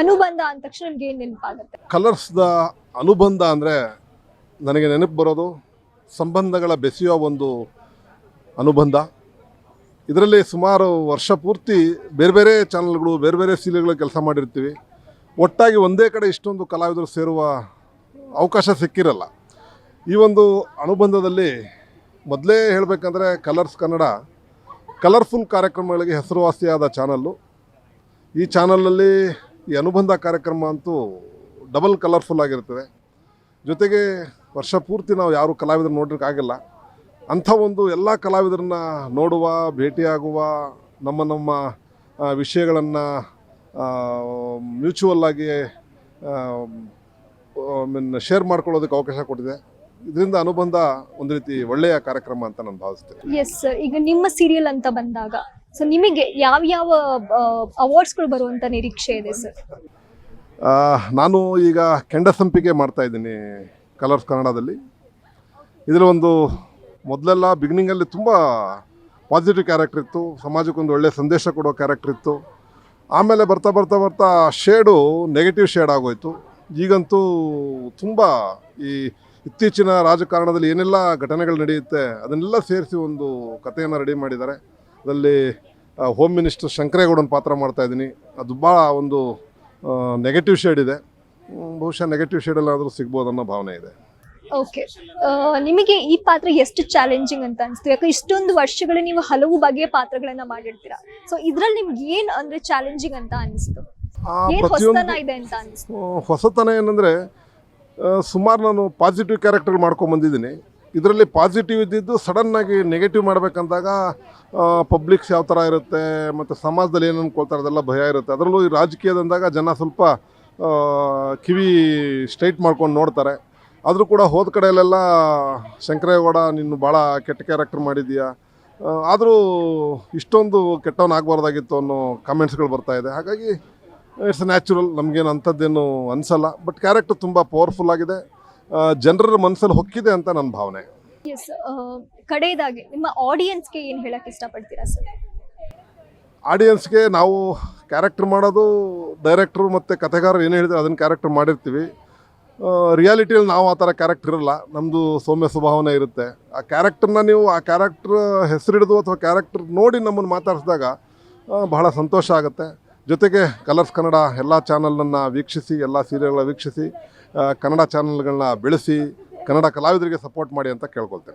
ಅನುಬಂಧ ಅಂದ ತಕ್ಷಣ ನಿಮ್ಗೆ ಏನ್ ನೆನಪಾಗುತ್ತೆ? ಕಲರ್ಸ್ದ ಅನುಬಂಧ ಅಂದರೆ ನನಗೆ ನೆನಪು ಬರೋದು ಸಂಬಂಧಗಳ ಬೆಸೆಯೋ ಒಂದು ಅನುಬಂಧ. ಇದರಲ್ಲಿ ಸುಮಾರು ವರ್ಷ ಪೂರ್ತಿ ಬೇರೆ ಬೇರೆ ಚಾನಲ್ಗಳು, ಬೇರೆ ಬೇರೆ ಸೀರಿಯಲ್ಗಳು ಕೆಲಸ ಮಾಡಿರ್ತೀವಿ. ಒಟ್ಟಾಗಿ ಒಂದೇ ಕಡೆ ಇಷ್ಟೊಂದು ಕಲಾವಿದರು ಸೇರುವ ಅವಕಾಶ ಸಿಕ್ಕಿರಲ್ಲ. ಈ ಒಂದು ಅನುಬಂಧದಲ್ಲಿ ಮೊದಲೇ ಹೇಳಬೇಕಂದ್ರೆ ಕಲರ್ಸ್ ಕನ್ನಡ ಕಲರ್ಫುಲ್ ಕಾರ್ಯಕ್ರಮಗಳಿಗೆ ಹೆಸರುವಾಸಿಯಾದ ಚಾನಲ್ಲು. ಈ ಚಾನಲಲ್ಲಿ ಈ ಅನುಬಂಧ ಕಾರ್ಯಕ್ರಮ ಅಂತೂ ಡಬಲ್ ಕಲರ್ಫುಲ್ ಆಗಿರ್ತದೆ. ಜೊತೆಗೆ ವರ್ಷ ಪೂರ್ತಿ ನಾವು ಯಾರು ಕಲಾವಿದರು ನೋಡಲಿಕ್ಕಾಗಿಲ್ಲ. ಅಂಥ ಒಂದು ಎಲ್ಲ ಕಲಾವಿದರನ್ನ ನೋಡುವ, ಭೇಟಿಯಾಗುವ, ನಮ್ಮ ನಮ್ಮ ವಿಷಯಗಳನ್ನು ಮ್ಯೂಚುವಲ್ ಆಗಿ ಮೀನ್ ಶೇರ್ ಮಾಡ್ಕೊಳ್ಳೋದಕ್ಕೆ ಅವಕಾಶ ಕೊಟ್ಟಿದೆ. ಇದರಿಂದ ಅನುಬಂಧ ಒಂದು ರೀತಿ ಒಳ್ಳೆಯ ಕಾರ್ಯಕ್ರಮ ಅಂತ ನಾನು ಭಾವಿಸ್ತೇನೆ. ಎಸ್ ಈಗ ನಿಮ್ಮ ಸೀರಿಯಲ್ ಅಂತ ಬಂದಾಗ ಸೊ ನಿಮಗೆ ಯಾವ ಯಾವ ಅವಾರ್ಡ್ಸ್ಗಳು ಬರುವಂತ ನಿರೀಕ್ಷೆ ಇದೆ ಸರ್ ನಾನು ಈಗ ಕೆಂಡ ಸಂಪಿಗೆ ಮಾಡ್ತಾ ಇದ್ದೀನಿ ಕಲರ್ಸ್ ಕನ್ನಡದಲ್ಲಿ ಇದರಲ್ಲಿ ಒಂದು ಮೊದಲೆಲ್ಲ ಬಿಗಿನಿಂಗಲ್ಲಿ ತುಂಬ ಪಾಸಿಟಿವ್ ಕ್ಯಾರೆಕ್ಟರ್ ಇತ್ತು. ಸಮಾಜಕ್ಕೊಂದು ಒಳ್ಳೆಯ ಸಂದೇಶ ಕೊಡೋ ಕ್ಯಾರೆಕ್ಟರ್ ಇತ್ತು. ಆಮೇಲೆ ಬರ್ತಾ ಬರ್ತಾ ಬರ್ತಾ ಶೇಡು ನೆಗೆಟಿವ್ ಶೇಡ್ ಆಗೋಯ್ತು. ಈಗಂತೂ ತುಂಬ ಈ ಇತ್ತೀಚಿನ ರಾಜಕಾರಣದಲ್ಲಿ ಏನೆಲ್ಲ ಘಟನೆಗಳು ನಡೆಯುತ್ತೆ, ಅದನ್ನೆಲ್ಲ ಸೇರಿಸಿ ಒಂದು ಕಥೆಯನ್ನು ರೆಡಿ ಮಾಡಿದ್ದಾರೆ. ಅದರಲ್ಲಿ ಹೋಮ್ ಮಿನಿಸ್ಟರ್ ಶಂಕರೇಗೌಡನ ಪಾತ್ರ ಮಾಡ್ತಾ ಇದ್ದೀನಿ. ಅದು ಭಾಳ ಒಂದು ನೆಗೆಟಿವ್ ಶೇಡ್ ಇದೆ. ಬಹುಶಃ ನೆಗೆಟಿವ್ ಶೇಡಲ್ಲಾದರೂ ಸಿಗ್ಬೋದು ಅನ್ನೋ ಭಾವನೆ ಇದೆ. ಓಕೆ ನಿಮಗೆ ಈ ಪಾತ್ರ ಎಷ್ಟು ಚಾಲೆಂಜಿಂಗ್ ಅಂತ ಅನಿಸ್ತು? ಯಾಕೆ ಇಷ್ಟೊಂದು ವರ್ಷಗಳು ನೀವು ಹಲವು ಬಗೆಯ ಪಾತ್ರಗಳನ್ನ ಮಾಡಿರ್ತೀರಾ. ಸೊ ಇದ್ರಲ್ಲಿ ನಿಮ್ಗೆ ಏನು ಅಂದ್ರೆ ಚಾಲೆಂಜಿಂಗ್ ಅಂತ ಅನಿಸ್ತು? ಹೊಸತನ ಇದೆ ಅಂತ ಅನಿಸ್ತು? ಹೊಸತನ ಏನಂದರೆ ಸುಮಾರು ನಾನು ಪಾಸಿಟಿವ್ ಕ್ಯಾರೆಕ್ಟರ್ ಮಾಡ್ಕೊಂಬಂದಿದ್ದೀನಿ ಇದರಲ್ಲಿ ಪಾಸಿಟಿವ್ ಇದ್ದಿದ್ದು ಸಡನ್ನಾಗಿ ನೆಗೆಟಿವ್ ಮಾಡಬೇಕಂದಾಗ ಪಬ್ಲಿಕ್ಸ್ ಯಾವ ಥರ ಇರುತ್ತೆ, ಮತ್ತು ಸಮಾಜದಲ್ಲಿ ಏನು ಅನ್ಕೊಳ್ತಾರೆ ಅದೆಲ್ಲ ಭಯ ಇರುತ್ತೆ. ಅದರಲ್ಲೂ ಈ ರಾಜಕೀಯದಂದಾಗ ಜನ ಸ್ವಲ್ಪ ಕಿವಿ ಸ್ಟ್ರೈಟ್ ಮಾಡ್ಕೊಂಡು ನೋಡ್ತಾರೆ. ಆದರೂ ಕೂಡ ಹೋದ ಕಡೆಯಲ್ಲೆಲ್ಲ ಶಂಕರೇಗೌಡ ನೀನು ಭಾಳ ಕೆಟ್ಟ ಕ್ಯಾರೆಕ್ಟರ್ ಮಾಡಿದೀಯಾ ಆದರೂ ಇಷ್ಟೊಂದು ಕೆಟ್ಟವನಾಗಬಾರ್ದಾಗಿತ್ತು ಅನ್ನೋ ಕಮೆಂಟ್ಸ್ಗಳು ಬರ್ತಾ ಇದೆ. ಹಾಗಾಗಿ ಇಟ್ಸ್ ನ್ಯಾಚುರಲ್ ನಮಗೇನು ಅಂಥದ್ದೇನು ಅನಿಸಲ್ಲ. ಬಟ್ ಕ್ಯಾರೆಕ್ಟರ್ ತುಂಬ ಪವರ್ಫುಲ್ ಆಗಿದೆ. ಜನರ ಮನಸ್ಸಲ್ಲಿ ಹೊಕ್ಕಿದೆ ಅಂತ ನನ್ನ ಭಾವನೆ. ಎಸ್ ಕಡೆಯದಾಗಿ ನಿಮ್ಮ ಆಡಿಯನ್ಸ್ಗೆ ಏನು ಹೇಳಕ್ಕೆ ಇಷ್ಟಪಡ್ತೀರಾ ಸರ್ ಆಡಿಯನ್ಸ್ಗೆ ನಾವು ಕ್ಯಾರೆಕ್ಟರ್ ಮಾಡೋದು ಡೈರೆಕ್ಟ್ರು ಮತ್ತು ಕಥೆಗಾರರು ಏನು ಹೇಳಿದ್ರೆ ಅದನ್ನು ಕ್ಯಾರೆಕ್ಟರ್ ಮಾಡಿರ್ತೀವಿ. ರಿಯಾಲಿಟಿಯಲ್ಲಿ ನಾವು ಆ ಥರ ಕ್ಯಾರೆಕ್ಟರ್ ಇರಲ್ಲ ನಮ್ಮದು ಸೌಮ್ಯ ಸ್ವಭಾವನೆ ಇರುತ್ತೆ. ಆ ಕ್ಯಾರೆಕ್ಟರ್ನ ನೀವು, ಆ ಕ್ಯಾರೆಕ್ಟರ್ ಹೆಸರಿಡಿದು ಅಥವಾ ಕ್ಯಾರೆಕ್ಟರ್ ನೋಡಿ ನಮ್ಮನ್ನು ಮಾತಾಡಿಸಿದಾಗ ಬಹಳ ಸಂತೋಷ ಆಗುತ್ತೆ. ಜೊತೆಗೆ ಕಲರ್ಸ್ ಕನ್ನಡ ಎಲ್ಲ ಚಾನಲನ್ನು ವೀಕ್ಷಿಸಿ, ಎಲ್ಲ ಸೀರಿಯಲ್ಗಳ ವೀಕ್ಷಿಸಿ ಕನ್ನಡ ಚಾನಲ್ಗಳನ್ನ ಬೆಳೆಸಿ ಕನ್ನಡ ಕಲಾವಿದರಿಗೆ ಸಪೋರ್ಟ್ ಮಾಡಿ ಅಂತ ಕೇಳ್ಕೊಳ್ತೇನೆ.